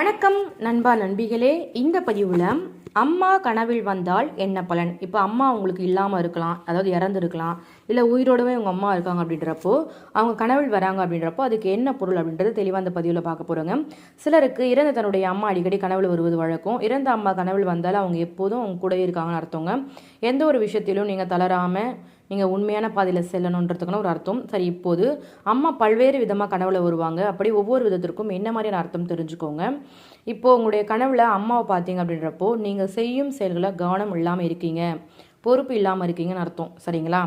வணக்கம் நண்பா நண்பிகளே. இந்த பதிவில் அம்மா கனவில் வந்தால் என்ன பலன்? இப்போ அம்மா அவங்களுக்கு இல்லாமல் இருக்கலாம் அதாவது இறந்துருக்கலாம் இல்லை உயிரோடவே உங்கள் அம்மா இருக்காங்க அப்படின்றப்போ அவங்க கனவில் வராங்க அப்படின்றப்போ அதுக்கு என்ன பொருள் அப்படின்றது தெளிவாக அந்த பதிவில் பார்க்க போகிறோங்க சிலருக்கு இறந்த தன்னுடைய அம்மா அடிக்கடி கனவில் வருவது வழக்கம். இறந்த அம்மா கனவில் வந்தால் அவங்க எப்போதும் அவங்க கூடவே இருக்காங்கன்னு அர்த்தவங்க எந்த ஒரு விஷயத்திலும் நீங்கள் தளராமல் நீங்கள் உண்மையான பாதையில் செல்லணுன்றதுக்கான ஒரு அர்த்தம். சரி இப்போது அம்மா பல்வேறு விதமாக கனவுல வருவாங்க. அப்படி ஒவ்வொரு விதத்திற்கும் என்ன மாதிரியான அர்த்தம் தெரிஞ்சுக்கோங்க. இப்போது உங்களுடைய கனவுல அம்மாவை பார்த்தீங்க அப்படின்றப்போ நீங்கள் செய்யும் செயல்களை கவனம் இல்லாமல் இருக்கீங்க. பொறுப்பு இல்லாமல் இருக்கீங்கன்னு அர்த்தம். சரிங்களா?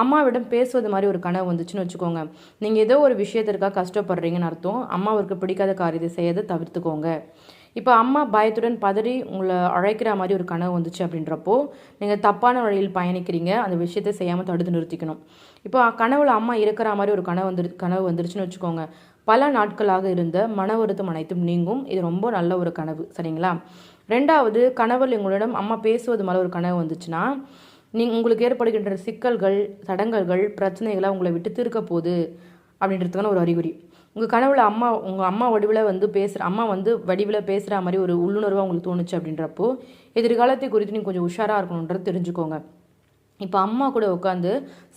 அம்மாவிடம் பேசுவது மாதிரி ஒரு கனவு வந்துச்சுன்னு வச்சுக்கோங்க. நீங்கள் ஏதோ ஒரு விஷயத்திற்காக கஷ்டப்படுறீங்கன்னு அர்த்தம். அம்மாவிற்கு பிடிக்காத காரியத்தை செய்யதை தவிர்த்துக்கோங்க. இப்போ அம்மா பயத்துடன் பதறி உங்களை அழைக்கிற மாதிரி ஒரு கனவு வந்துச்சு அப்படின்றப்போ நீங்கள் தப்பான வழியில் பயணிக்கிறீங்க. அந்த விஷயத்தை செய்யாமல் தடுத்து நிறுத்திக்கணும். இப்போ கனவுல அம்மா இருக்கிற மாதிரி ஒரு கனவு வந்துரு கனவு வந்துருச்சுன்னு வச்சுக்கோங்க. பல நாட்களாக இருந்த மன வருத்தம் அனைத்தும் நீங்கும். இது ரொம்ப நல்ல ஒரு கனவு சரிங்களா? ரெண்டாவது கனவில் எங்களிடம் அம்மா பேசுவது மேலே ஒரு கனவு வந்துச்சுன்னா நீங்கள் உங்களுக்கு ஏற்படுகின்ற சிக்கல்கள் தடங்கல்கள் பிரச்சனைகளை உங்களை விட்டு தீர்க்க போகுது அப்படின்றதுக்கான ஒரு அறிகுறி. உங்கள் கனவுல அம்மா உங்கள் அம்மா வடிவில் வந்து பேசுகிற அம்மா வந்து வடிவில் பேசுகிற மாதிரி ஒரு உள்ளுணர்வாக உங்களுக்கு தோணுச்சு அப்படின்றப்போ எதிர்காலத்தை குறித்து நீங்கள் கொஞ்சம் உஷாராக இருக்கணுன்றது தெரிஞ்சுக்கோங்க. இப்போ அம்மா கூட உட்காந்து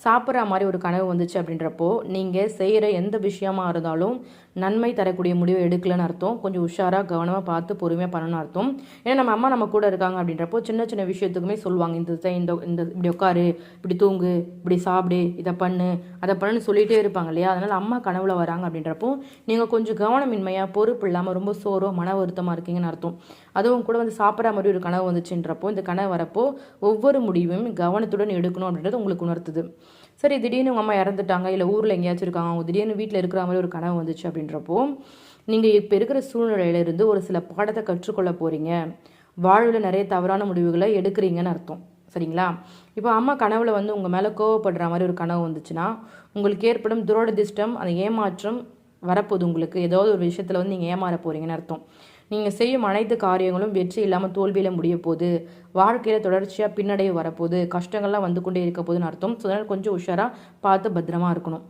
சாப்பிட்ற மாதிரி ஒரு கனவு வந்துச்சு அப்படின்றப்போ நீங்கள் செய்கிற எந்த விஷயமா இருந்தாலும் நன்மை தரக்கூடிய முடிவை எடுக்கலன்னு அர்த்தம். கொஞ்சம் உஷாராக கவனமாக பார்த்து பொறுமையாக பண்ணணும்னு அர்த்தம். ஏன்னா நம்ம அம்மா நம்ம கூட இருக்காங்க அப்படின்றப்போ சின்ன சின்ன விஷயத்துக்குமே சொல்லுவாங்க. இந்த இந்த இந்த இப்படி உட்காரு இப்படி தூங்கு இப்படி சாப்பிடு இதை பண்ணு அதை பண்ணுன்னு சொல்லிகிட்டே இருப்பாங்க இல்லையா? அதனால் அம்மா கனவுல வராங்க அப்படின்றப்போ நீங்கள் கொஞ்சம் கவனமின்மையாக பொறுப்பு இல்லாமல் ரொம்ப சோறோ மன வருத்தமாக இருக்கீங்கன்னு அர்த்தம். அதுவும் கூட வந்து சாப்பிட்ற மாதிரி ஒரு கனவு வந்துச்சுன்றப்போ இந்த கனவு வரப்போ ஒவ்வொரு முடிவும் கவனத்துடன் எடுக்கணும் அப்படின்றது உங்களுக்கு உணர்த்துது. சரி திடீர்னு உங்கள் அம்மா இறந்துட்டாங்க இல்லை ஊரில் எங்கேயாச்சும் இருக்காங்க அவங்க திடீர்னு வீட்டில் இருக்கிற மாதிரி ஒரு கனவு வந்துச்சு அப்படின்றப்போ நீங்கள் இப்போ இருக்கிற சூழ்நிலையிலிருந்து ஒரு சில பாடத்தை கற்றுக்கொள்ள போகிறீங்க வாழ்வில் நிறைய தவறான முடிவுகளை எடுக்கிறீங்கன்னு அர்த்தம். சரிங்களா? இப்போ அம்மா கனவுல வந்து உங்கள் மேலே கோவப்படுற மாதிரி ஒரு கனவு வந்துச்சுன்னா உங்களுக்கு ஏற்படும் துரோடதிஷ்டம் அந்த ஏமாற்றம் வரப்போகுது உங்களுக்கு. ஏதாவது ஒரு விஷயத்தில் வந்து நீங்கள் ஏமாற போகிறீங்கன்னு அர்த்தம். நீங்கள் செய்யும் அனைத்து காரியங்களும் வெற்றி இல்லாமல் தோல்வியில் முடிய போகுது வாழ்க்கையில் தொடர்ச்சியாக பின்னடைவு வரப்போகுது. கஷ்டங்கள்லாம் வந்து கொண்டே இருக்க போகுதுன்னு அர்த்தம். ஸோ அதனால் கொஞ்சம் உஷாராக பார்த்து பத்திரமா இருக்கணும்.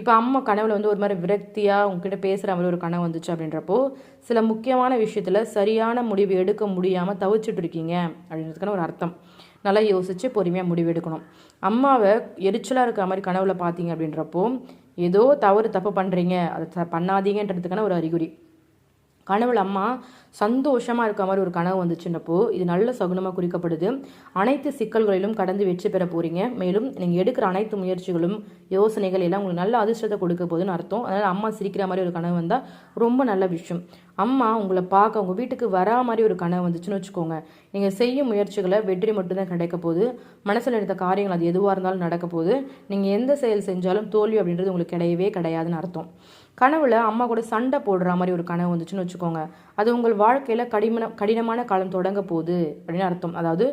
இப்போ அம்மா கனவுல வந்து ஒரு மாதிரி விரக்தியாக உங்ககிட்ட பேசுகிற மாதிரி ஒரு கனவு வந்துச்சு அப்படின்றப்போ சில முக்கியமான விஷயத்தில் சரியான முடிவு எடுக்க முடியாமல் தவிச்சிட்டு இருக்கீங்க அப்படின்றதுக்கான ஒரு அர்த்தம். நல்லா யோசித்து பொறுமையாக முடிவு எடுக்கணும். அம்மாவை எரிச்சலாக இருக்கிற மாதிரி கனவுல பார்த்தீங்க அப்படின்றப்போ ஏதோ தவறு தப்பு பண்ணுறீங்க அதை பண்ணாதீங்கன்றதுக்கான ஒரு அறிகுறி. கனவுல அம்மா சந்தோஷமாக இருக்க மாதிரி ஒரு கனவு வந்துச்சுன்னப்போ இது நல்ல சகுனமாக குறிக்கப்படுது. அனைத்து சிக்கல்களிலும் கடந்து வெற்றி பெற போகிறீங்க மேலும் நீங்கள் எடுக்கிற அனைத்து முயற்சிகளும் யோசனைகள் எல்லாம் உங்களுக்கு நல்ல அதிர்ஷ்டத்தை கொடுக்க போகுதுன்னு அர்த்தம். அதனால் அம்மா சிரிக்கிற மாதிரி ஒரு கனவு வந்தால் ரொம்ப நல்ல விஷயம். அம்மா உங்களை பார்க்க உங்கள் வீட்டுக்கு வரா மாதிரி ஒரு கனவு வந்துச்சுன்னு வச்சுக்கோங்க. நீங்கள் செய்யும் முயற்சிகளை வெற்றி மட்டும்தான் கிடைக்க போகுது. மனசில் எடுத்த காரியங்கள் அது எதுவாக இருந்தாலும் நடக்க போகுது. நீங்கள் எந்த செயல் செஞ்சாலும் தோல்வி அப்படின்றது உங்களுக்கு கிடையவே கிடையாதுன்னு அர்த்தம். கனவுல அம்மா கூட சண்டை போடுற மாதிரி ஒரு கனவு வந்துச்சுன்னு வச்சுக்கோங்க. அது உங்கள் வாழ்க்கையில் கடிமன கடினமான காலம் தொடங்க போகுது அப்படின்னு அர்த்தம். அதாவது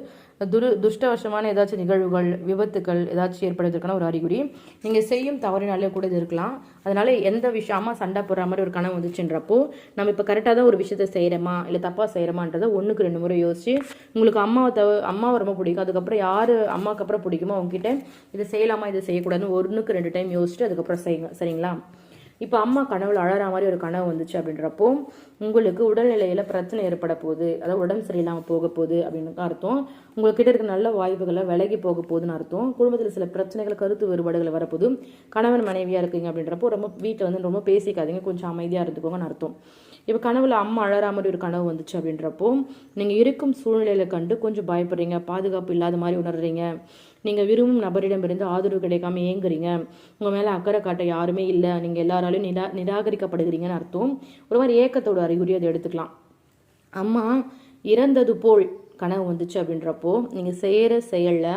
துரு துஷ்டவசமான ஏதாச்சும் நிகழ்வுகள் விபத்துக்கள் ஏதாச்சும் ஏற்படுறதுக்கான ஒரு அறிகுறி. நீங்கள் செய்யும் தவறினாலே கூட இது இருக்கலாம். அதனால எந்த விஷயம் அம்மா சண்டை போடுற மாதிரி ஒரு கனவு வந்துச்சுன்றப்போ நம்ம இப்போ கரெக்டாக தான் ஒரு விஷயத்த செய்கிறோமா இல்லை தப்பாக செய்கிறோமான்றதை ஒன்றுக்கு ரெண்டு முறை யோசிச்சு உங்களுக்கு அம்மாவை தவ அம்மாவை ரொம்ப பிடிக்கும். அதுக்கப்புறம் யார் அம்மாவுக்கு அப்புறம் பிடிக்குமோ அவங்ககிட்ட இதை செய்யலாமா? இதை செய்யக்கூடாதுன்னு ஒன்றுக்கு ரெண்டு டைம் யோசிச்சுட்டு அதுக்கப்புறம் செய்யுங்க சரிங்களா? இப்போ அம்மா கனவுல அழற மாதிரி ஒரு கனவு வந்துச்சு அப்படின்றப்போ உங்களுக்கு உடல்நிலையில் பிரச்சனை ஏற்பட போகுது அதாவது உடம்பு சரியில்லாமல் போக போகுது அப்படின்னு அர்த்தம். உங்கள்கிட்ட இருக்க நல்ல வாய்ப்புகளை விலகி போக போகுதுன்னு அர்த்தம். குடும்பத்தில் சில பிரச்சனைகள் கருத்து வேறுபாடுகள் வரப்போது கணவன் மனைவியாக இருக்கீங்க அப்படின்றப்போ ரொம்ப வீட்டில் வந்து ரொம்ப பேசிக்காதீங்க கொஞ்சம் அமைதியாக இருந்துக்கோங்கன்னு அர்த்தம். இப்போ கனவுல அம்மா அழற மாதிரி ஒரு கனவு வந்துச்சு அப்படின்றப்போ நீங்கள் இருக்கும் சூழ்நிலையில கண்டு கொஞ்சம் பயப்படுறீங்க பாதுகாப்பு இல்லாத மாதிரி உணர்றீங்க. நீங்கள் விரும்பும் நபரிடமிருந்து ஆதரவு கிடைக்காம ஏங்குறீங்க. உங்கள் மேலே அக்கறை காட்ட யாருமே இல்லை. நீங்கள் எல்லாராலையும் நிரா நிராகரிக்கப்படுகிறீங்கன்னு அர்த்தம். ஒரு மாதிரி ஏக்கத்தோட அறிகுறி அதை எடுத்துக்கலாம். அம்மா இறந்தது போல் கனவு வந்துச்சு அப்படின்றப்போ நீங்கள் செய்கிற செயலில்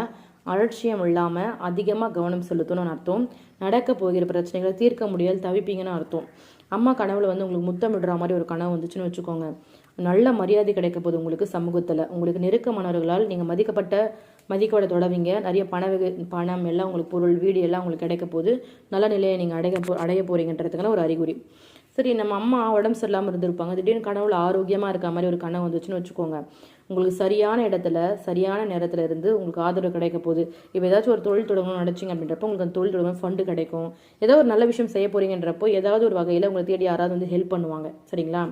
அலட்சியம் இல்லாமல் அதிகமாக கவனம் செலுத்தணும்னு அர்த்தம். நடக்க போகிற பிரச்சனைகளை தீர்க்க முடியாது தவிப்பீங்கன்னு அர்த்தம். அம்மா கனவுல வந்து உங்களுக்கு முத்தமிடுற மாதிரி ஒரு கனவு வந்துச்சுன்னு வச்சுக்கோங்க. நல்ல மரியாதை கிடைக்க போகுது உங்களுக்கு சமூகத்தில். உங்களுக்கு நெருக்கமானவர்களால் நீங்கள் மதிக்கப்பட்ட மதிக்கப்பட தொடவீங்க. நிறைய பண வகை- பணம் எல்லாம் உங்களுக்கு பொருள் வீடு எல்லாம் உங்களுக்கு கிடைக்க போது நல்ல நிலையை நீங்கள் அடைய போ அடைய போறீங்கன்றதுக்கான ஒரு அறிகுறி. சரி நம்ம அம்மா உடம்பு சரியில்லாமல் இருந்திருப்பாங்க. திடீர்னு கனவுல ஆரோக்கியமாக இருக்க மாதிரி ஒரு கனவு வந்துச்சுன்னு வச்சுக்கோங்க. உங்களுக்கு சரியான இடத்துல சரியான நேரத்தில் இருந்து உங்களுக்கு ஆதரவு கிடைக்க போகுது. இப்போ ஏதாச்சும் ஒரு தொழில் தொடங்கணும்னு நினச்சிங்க அப்படின்றப்போ உங்களுக்கு அந்த தொழில் தொடங்க ஃபண்டு கிடைக்கும். ஏதோ ஒரு நல்ல விஷயம் செய்ய போறீங்கன்றப்போ ஏதாவது ஒரு வகையில் உங்களை தேடி யாராவது வந்து ஹெல்ப் பண்ணுவாங்க. சரிங்களா?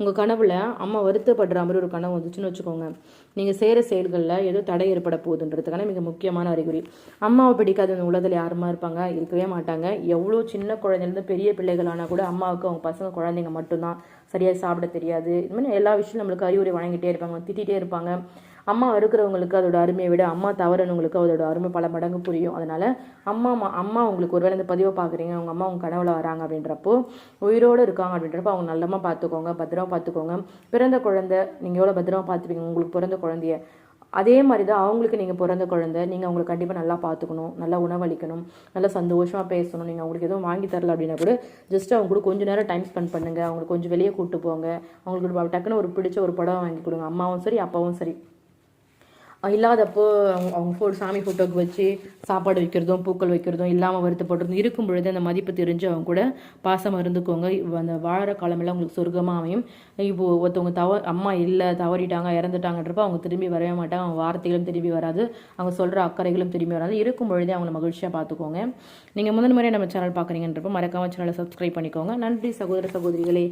உங்கள் கனவில் அம்மா வருத்தப்படுற மாதிரி ஒரு கனவு வந்துச்சுன்னு வச்சுக்கோங்க. நீங்கள் செய்கிற செயல்களில் ஏதோ தடை ஏற்பட போகுதுன்றதுக்கான மிக முக்கியமான அறிகுறி. அம்மாவை பிடிக்காத இந்த உலகத்தில் யாருமா இருப்பாங்க? இருக்கவே மாட்டாங்க. எவ்வளோ சின்ன குழந்தைலேருந்து பெரிய பிள்ளைகளானால் கூட அம்மாவுக்கு அவங்க பசங்க குழந்தைங்க மட்டும்தான். சரியாக சாப்பிட தெரியாது. இது மாதிரி எல்லா விஷயம் நம்மளுக்கு அறிவுரை வழங்கிட்டே இருப்பாங்க. திட்டிகிட்டே இருப்பாங்க. அம்மா இருக்கிறவங்களுக்கு அதோட அருமையை விட அம்மா தவறுனவங்களுக்கு அதோட அருமை பல மடங்கு புரியும். அதனால அம்மா அம்மா அம்மா உங்களுக்கு ஒருவேளை இந்த பதிவை பார்க்குறீங்க அவங்க அம்மா உங்க கனவுல வராங்க அப்படின்றப்போ உயிரோடு இருக்காங்க அப்படின்றப்போ அவங்க நல்லமாக பார்த்துக்கோங்க பத்திரமா பார்த்துக்கோங்க. பிறந்த குழந்தை நீங்கள் எவ்வளோ பத்திரமா பார்த்துப்பீங்க? உங்களுக்கு பிறந்த குழந்தைய. அதே மாதிரி தான் அவங்களுக்கு நீங்கள் பிறந்த குழந்தை நீங்கள் அவங்களை கண்டிப்பாக நல்லா பார்த்துக்கணும் நல்லா உணவளிக்கணும் நல்லா சந்தோஷமாக பேசணும். நீங்கள் அவங்களுக்கு எதுவும் வாங்கி தரல அப்படின்னா கூட ஜஸ்ட் அவங்க கூட கொஞ்சம் நேரம் டைம் ஸ்பெண்ட் பண்ணுங்கள் அவங்களுக்கு கொஞ்சம் வெளியே கூட்டு போங்க. அவங்களுக்கு டக்குன்னு ஒரு பிடிச்ச ஒரு படம் வாங்கி கொடுங்க. அம்மாவும் சரி அப்பாவும் சரி. இல்லாதப்போ அவங்க அவங்க ஃபோ சாமி ஃபோட்டோக்கு வச்சு சாப்பாடு வைக்கிறதும் பூக்கள் வைக்கிறதும் இல்லாமல் வருத்தப்படுறதும் இருக்கும் பொழுது அந்த மதிப்பு தெரிஞ்சு அவங்க கூட பாசமாக இருந்துக்கோங்க. அந்த வாழற காலமெல்லாம் உங்களுக்கு சொர்க்கமாக அமையும். இப்போது ஒருத்தவங்க தவ அம்மா இல்லை தவறிட்டாங்க இறந்துட்டாங்கன்றப்ப அவங்க திரும்பி வரவே மாட்டாங்க. அவங்க வார்த்தைகளும் திரும்பி வராது. அவங்க சொல்கிற அக்கறைகளும் திரும்பி வராது. இருக்கும் பொழுதே அவங்கள மகிழ்ச்சியாக பார்த்துக்கோங்க நீங்கள் முதல் முறை நம்ம சேனல் பார்க்குறீங்கன்றப்போ மறக்காமல் சேனலை சப்ஸ்கிரைப் பண்ணிக்கோங்க. நன்றி சகோதர சகோதரிகளே.